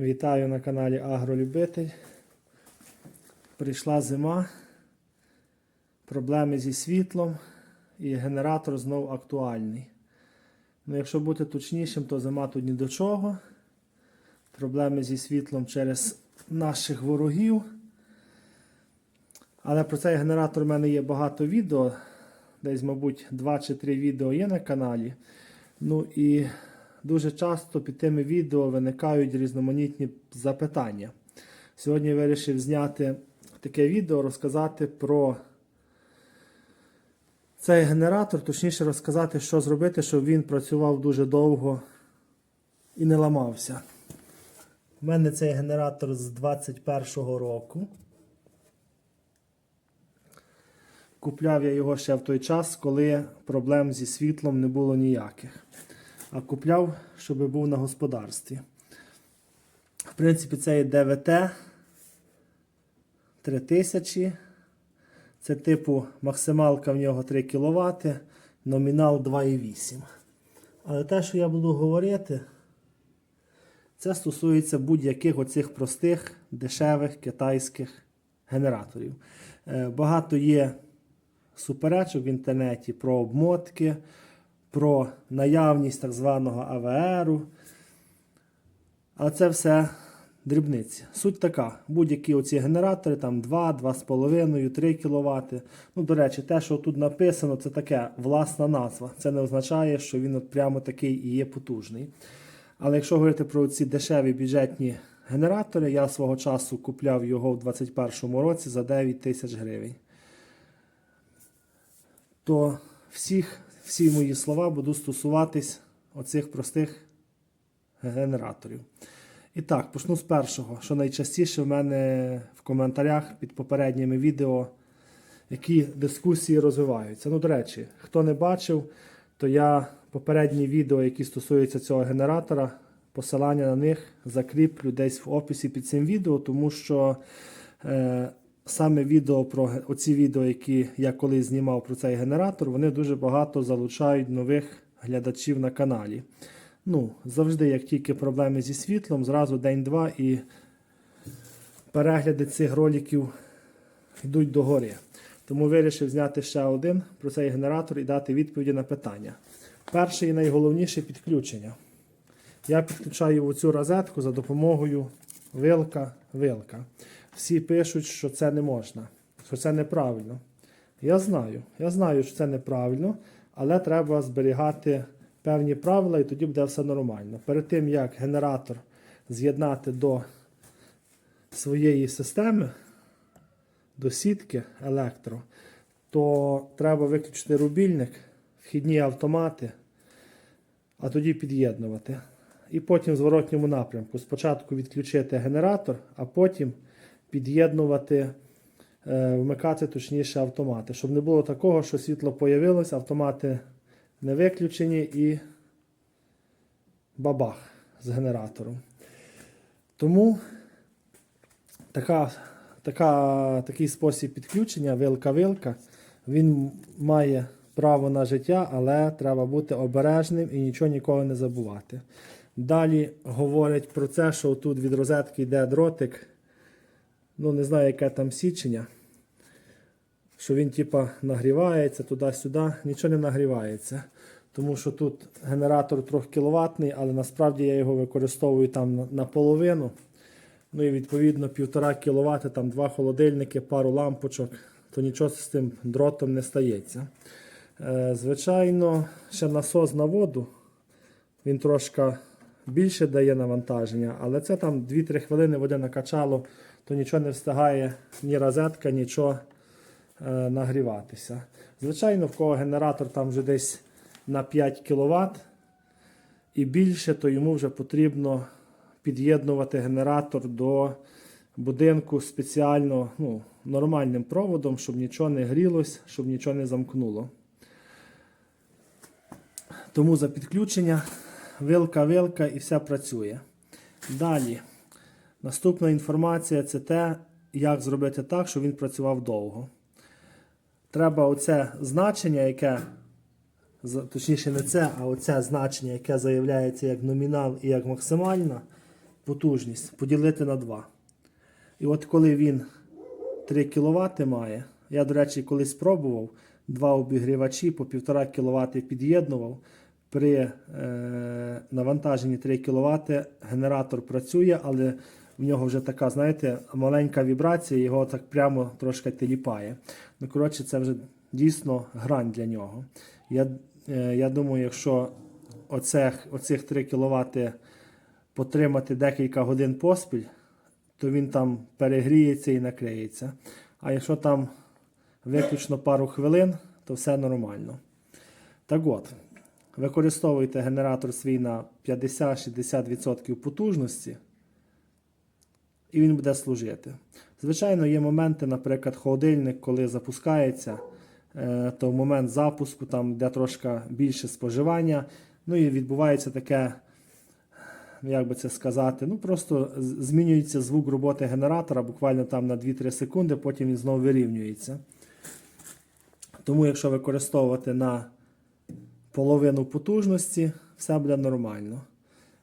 Вітаю на каналі Агролюбитель. Прийшла зима, проблеми зі світлом і генератор знов актуальний. Ну, якщо бути точнішим, то зима тут ні до чого. Проблеми зі світлом через наших ворогів. Але про цей генератор в мене є багато відео. Десь, мабуть, 2 чи 3 відео є на каналі. Ну і дуже часто під тими відео виникають різноманітні запитання. Сьогодні я вирішив зняти таке відео, розказати про цей генератор, точніше розказати, що зробити, щоб він працював дуже довго і не ламався. У мене цей генератор з 21-го року. Купляв я його ще в той час, коли проблем зі світлом не було ніяких. А купляв, щоб був на господарстві. В принципі, це є ДВТ 3000. Це типу максималка в нього 3 кВт, номінал 2,8. Але те, що я буду говорити, це стосується будь-яких оцих простих, дешевих китайських генераторів. Е, Багато є суперечок в інтернеті про обмотки, про наявність так званого АВРу. Але це все дрібниці. Суть така: будь-які оці генератори, там 2, 2,5, 3 кВт. Ну, до речі, те, що тут написано, це таке власна назва. Це не означає, що він от прямо такий і є потужний. Але якщо говорити про ці дешеві бюджетні генератори, я свого часу купляв його в 2021 році за 9 тисяч гривень. То всіх, всі мої слова будуть стосуватись оцих простих генераторів. І так, почну з першого, що найчастіше в мене в коментарях під попередніми відео, які дискусії розвиваються. Ну, до речі, хто не бачив, то я попередні відео, які стосуються цього генератора, посилання на них закріплю десь в описі під цим відео, тому що е, саме відео про оці відео, які я колись знімав про цей генератор, вони дуже багато залучають нових глядачів на каналі. Ну, завжди, як тільки проблеми зі світлом, зразу день-два і перегляди цих роликів йдуть догори. Тому вирішив зняти ще один про цей генератор і дати відповіді на питання. Перше і найголовніше підключення. Я підключаю оцю розетку за допомогою вилка вилка. Всі пишуть, що це не можна, що це неправильно. Я знаю, я знаю, що це неправильно, але треба зберігати певні правила і тоді буде все нормально. Перед тим, як генератор з'єднати до своєї системи, до сітки електро, то треба виключити рубільник, вхідні автомати, а тоді під'єднувати. І потім в зворотньому напрямку. Спочатку відключити генератор, а потім під'єднувати, е, вмикати точніше автомати. Щоб не було такого, що світло появилось, автомати не виключені і бабах з генератором. Тому така, така, такий спосіб підключення, вилка-вилка, він має право на життя, але треба бути обережним і нічого ніколи не забувати. Далі говорять про це, що тут від розетки йде дротик. Ну, не знаю, яке там січення. Що він типа нагрівається туди-сюди, нічого не нагрівається. Тому що тут генератор 3 кВт, але насправді я його використовую там наполовину. Ну і відповідно 1,5 кВт, там два холодильники, пару лампочок, то нічого з тим дротом не стається. Е, звичайно, ще насос на воду. Він трошки більше дає навантаження, але це там 2-3 хвилини води накачало, то нічого не встигає ні розетка, нічого е, нагріватися. Звичайно, в кого генератор там вже десь на 5 кВт і більше, то йому вже потрібно під'єднувати генератор до будинку спеціально ну, нормальним проводом, щоб нічого не грілось, щоб нічого не замкнуло. Тому за підключення вилка-вилка і все працює. Далі. Наступна інформація це те, як зробити так, щоб він працював довго. Треба оце значення, яке, точніше не це, а оце значення, яке заявляється як номінал і як максимальна, потужність поділити на 2. І от коли він 3 кВт має, я, до речі, колись пробував два обігрівачі по 1,5 кВт під'єднував. При е, навантаженні 3 кВт генератор працює, але в нього вже така, знаєте, маленька вібрація, його так прямо трошки теліпає. Ну, коротше, це вже дійсно грань для нього. Я, е, я думаю, якщо оцех, оцих 3 кВт потримати декілька годин поспіль, то він там перегріється і накриється. А якщо там виключно пару хвилин, то все нормально. Так от, використовуйте генератор свій на 50-60% потужності, і він буде служити. Звичайно, є моменти, наприклад, холодильник, коли запускається, е, то в момент запуску там йде трошки більше споживання. Ну і відбувається таке, як би це сказати, ну просто змінюється звук роботи генератора буквально там на 2-3 секунди, потім він знову вирівнюється. Тому, якщо використовувати на половину потужності, все буде нормально.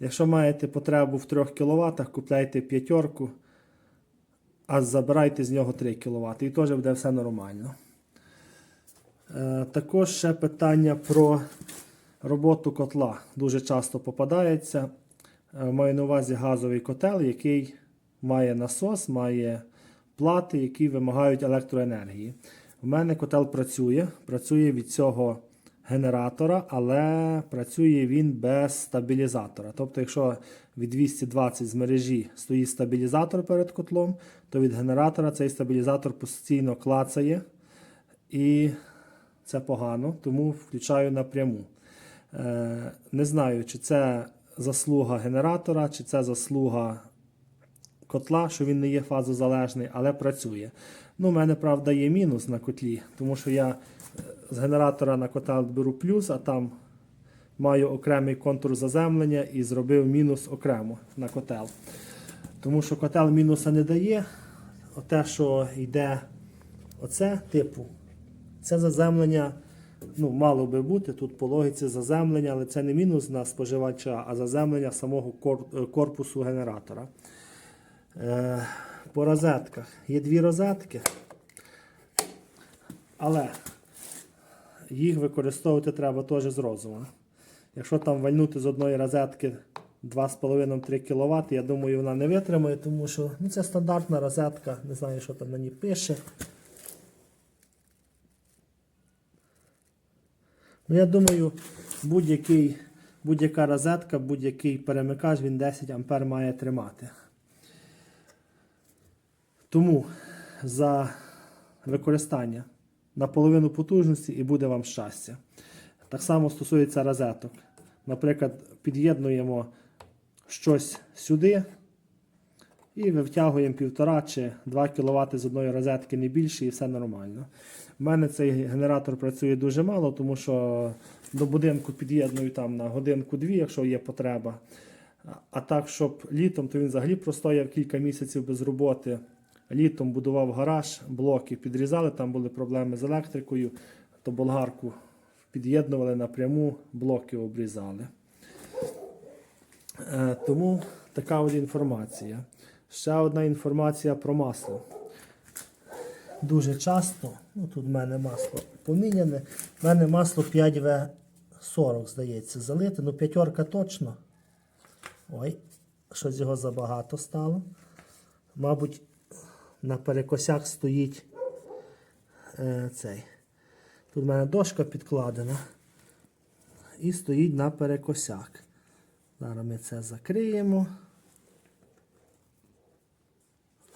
Якщо маєте потребу в 3 кВт, купляйте п'ятерку, а забирайте з нього 3 кВт, і теж буде все нормально. Е, також ще питання про роботу котла. Дуже часто попадається. Е, маю на увазі газовий котел, який має насос, має плати, які вимагають електроенергії. У мене котел працює, працює від цього генератора, але працює він без стабілізатора. Тобто, якщо від 220 з мережі стоїть стабілізатор перед котлом, то від генератора цей стабілізатор постійно клацає і це погано, тому включаю напряму. Е, не знаю, чи це заслуга генератора, чи це заслуга котла, що він не є фазозалежний, але працює. Ну, у мене, правда, є мінус на котлі, тому що я з генератора на котел беру плюс, а там маю окремий контур заземлення і зробив мінус окремо на котел. Тому що котел мінуса не дає. Оте, що йде оце типу, це заземлення ну, мало би бути. Тут по логіці заземлення, але це не мінус на споживача, а заземлення самого е, корпусу генератора. Е, по розетках. Є дві розетки, але їх використовувати треба теж з розумом. Якщо там вальнути з одної розетки 2,5-3 кВт, я думаю, вона не витримає, тому що ну, це стандартна розетка, не знаю, що там на ній пише. Ну, я думаю, будь-яка розетка, будь-який перемикач, він 10 А має тримати. Тому за використання на половину потужності і буде вам щастя. Так само стосується розеток. Наприклад, під'єднуємо щось сюди і витягуємо 1,5 чи 2 кВт з одної розетки не більше, і все нормально. У мене цей генератор працює дуже мало, тому що до будинку під'єдную там на годинку-дві, якщо є потреба. А- так, щоб літом, то він взагалі простояв кілька місяців без роботи. Літом будував гараж, блоки підрізали, там були проблеми з електрикою, то болгарку під'єднували напряму, блоки обрізали. Е, Тому така от інформація. Ще одна інформація про масло. Дуже часто, ну тут в мене масло поміняне, в мене масло 5В40, здається, залите, ну п'ятерка точно. Ой, щось його забагато стало. Мабуть, на перекосях стоїть е, цей. Тут в мене дошка підкладена. І стоїть на перекосяк. Зараз ми це закриємо.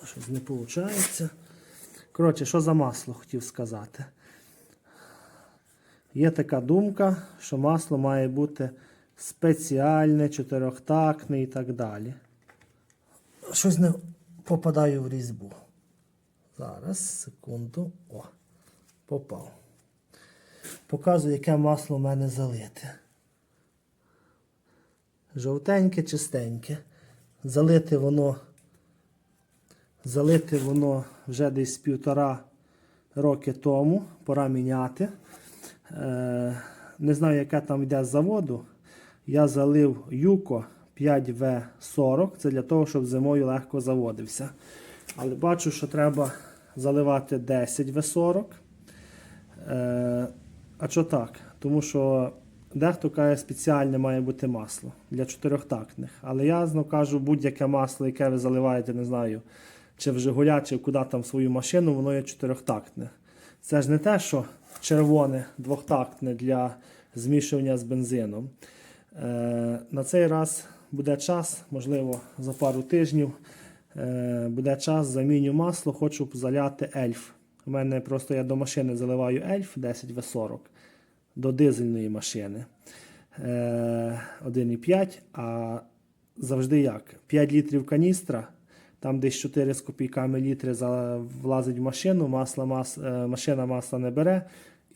Щось не виходить. Коротше, що за масло хотів сказати. Є така думка, що масло має бути спеціальне, чотирьохтактне і так далі. Щось не попадаю в різьбу. Зараз, секунду. О, попав. Показую, яке масло в мене залите. Жовтеньке, чистеньке. Залите воно. Залите воно вже десь півтора роки тому. Пора міняти. Е, не знаю, яке там йде з заводу. Я залив юко 5В40. Це для того, щоб зимою легко заводився. Але бачу, що треба заливати 10В40. Е, а що так? Тому що дехто каже, спеціальне має бути масло для чотирьохтактних. Але я знов кажу, будь-яке масло, яке ви заливаєте, не знаю, чи в Жигуля, чи куди там свою машину, воно є чотирьохтактне. Це ж не те, що червоне двохтактне для змішування з бензином. Е, на цей раз буде час, можливо, за пару тижнів. Е, буде час, заміню масло, хочу заляти ельф. У мене просто я до машини заливаю ельф 10В40 до дизельної машини. Е, 1,5, а завжди як? 5 літрів каністра, там десь 4 з копійками літри влазить в машину, масло, мас, е, машина масла не бере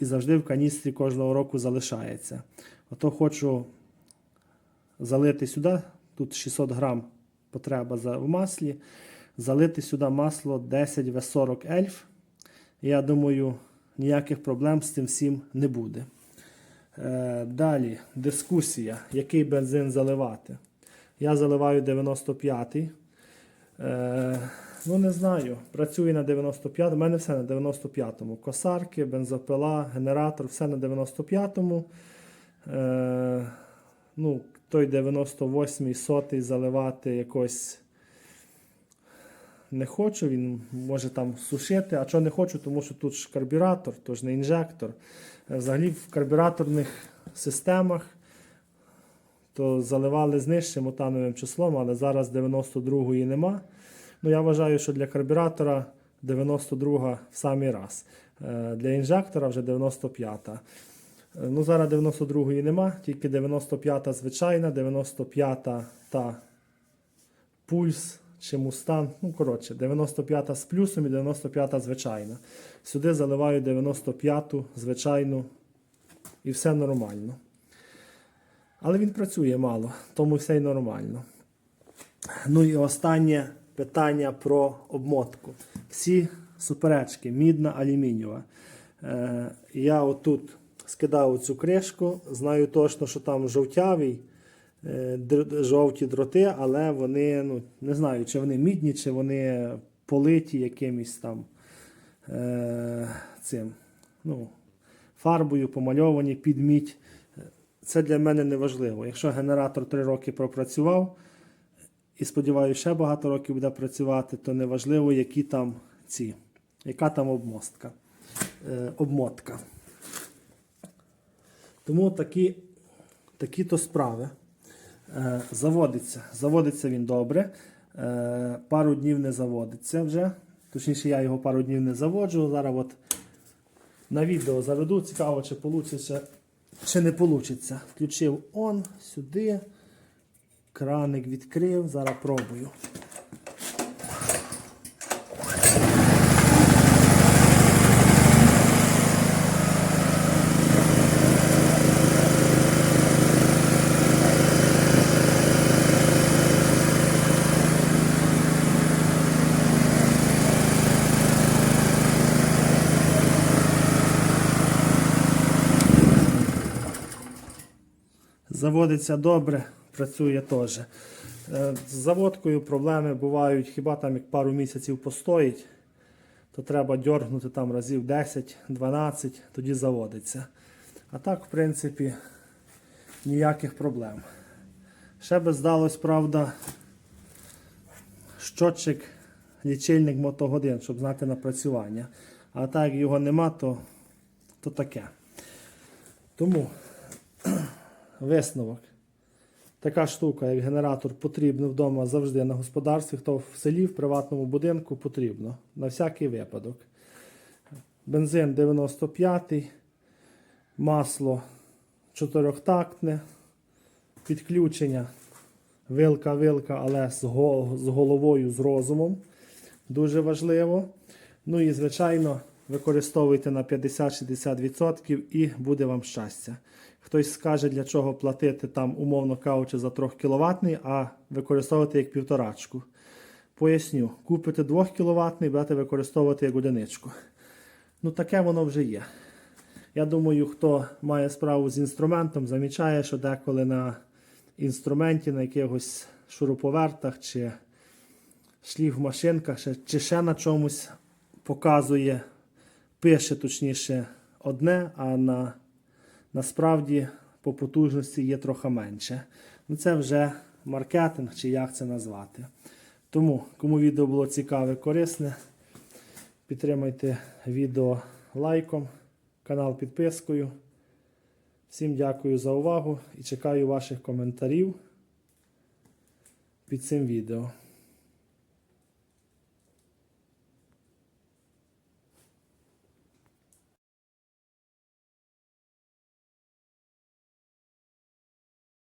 і завжди в каністрі кожного року залишається. Ото хочу залити сюди, тут 600 грам потреба в маслі, залити сюди масло 10В40 ельф. Я думаю, ніяких проблем з цим всім не буде. Е, далі дискусія, який бензин заливати. Я заливаю 95-й. Е, ну, не знаю. Працює на 95 У мене все на 95-му. Косарки, бензопила, генератор, все на 95-му. Е, ну, той 98-й, сотий заливати якось не хочу, він може там сушити. А чого не хочу, тому що тут ж карбюратор, тож не інжектор. Взагалі в карбюраторних системах то заливали з нижчим мотановим числом, але зараз 92-ї нема. Ну, я вважаю, що для карбюратора 92 в самий раз. Е, Для інжектора вже 95-та. Е, Ну, зараз 92-ї нема, тільки 95-та звичайна, 95-та та пульс чи мустанг. Ну, коротше, 95-та з плюсом і 95-та звичайна. Сюди заливаю 95-ту звичайну і все нормально. Але він працює мало, тому все й нормально. Ну і останнє питання про обмотку. Всі суперечки, мідна, алюмінієва. Е, я отут скидав цю кришку, знаю точно, що там жовтявий, е, жовті дроти, але вони, ну, не знаю, чи вони мідні, чи вони политі якимось там е, цим, ну, фарбою, помальовані під мідь. Це для мене не важливо. Якщо генератор 3 роки пропрацював, і сподіваюся, ще багато років буде працювати, то не важливо, які там ці, яка там обмостка, е, обмотка. Тому такі, такі то справи. Е, заводиться. Заводиться він добре. Е, пару днів не заводиться вже. Точніше, я його пару днів не заводжу. Зараз от на відео заведу. Цікаво, чи вийде, чи не вийде. Включив он сюди. Краник відкрив. Зараз пробую. Заводиться добре, працює теж. Е, З заводкою проблеми бувають, хіба там як пару місяців постоїть, то треба дьоргнути там разів 10-12, тоді заводиться. А так, в принципі, ніяких проблем. Ще би здалось, правда, щотчик, лічильник мотогодин, щоб знати напрацювання. А так як його нема, то, то таке. Тому висновок. Така штука, як генератор, потрібно вдома завжди на господарстві, хто в селі, в приватному будинку потрібно. На всякий випадок. Бензин 95, масло чотирьохтактне, підключення вилка-вилка, але з головою, з розумом. Дуже важливо. Ну і, звичайно, використовуйте на 50-60% і буде вам щастя. Хтось скаже, для чого платити там, умовно кажучи, за 3 кВт, а використовувати як півторачку. Поясню, купите 2 кВт і використовувати як одиничку. Ну, таке воно вже є. Я думаю, хто має справу з інструментом, замічає, що деколи на інструменті, на якихось шуруповертах чи шліфмашинках, чи ще на чомусь показує, пише точніше одне, а на, насправді по потужності є трохи менше. Ну це вже маркетинг, чи як це назвати. Тому, кому відео було цікаве, корисне, підтримайте відео лайком, канал підпискою. Всім дякую за увагу і чекаю ваших коментарів під цим відео.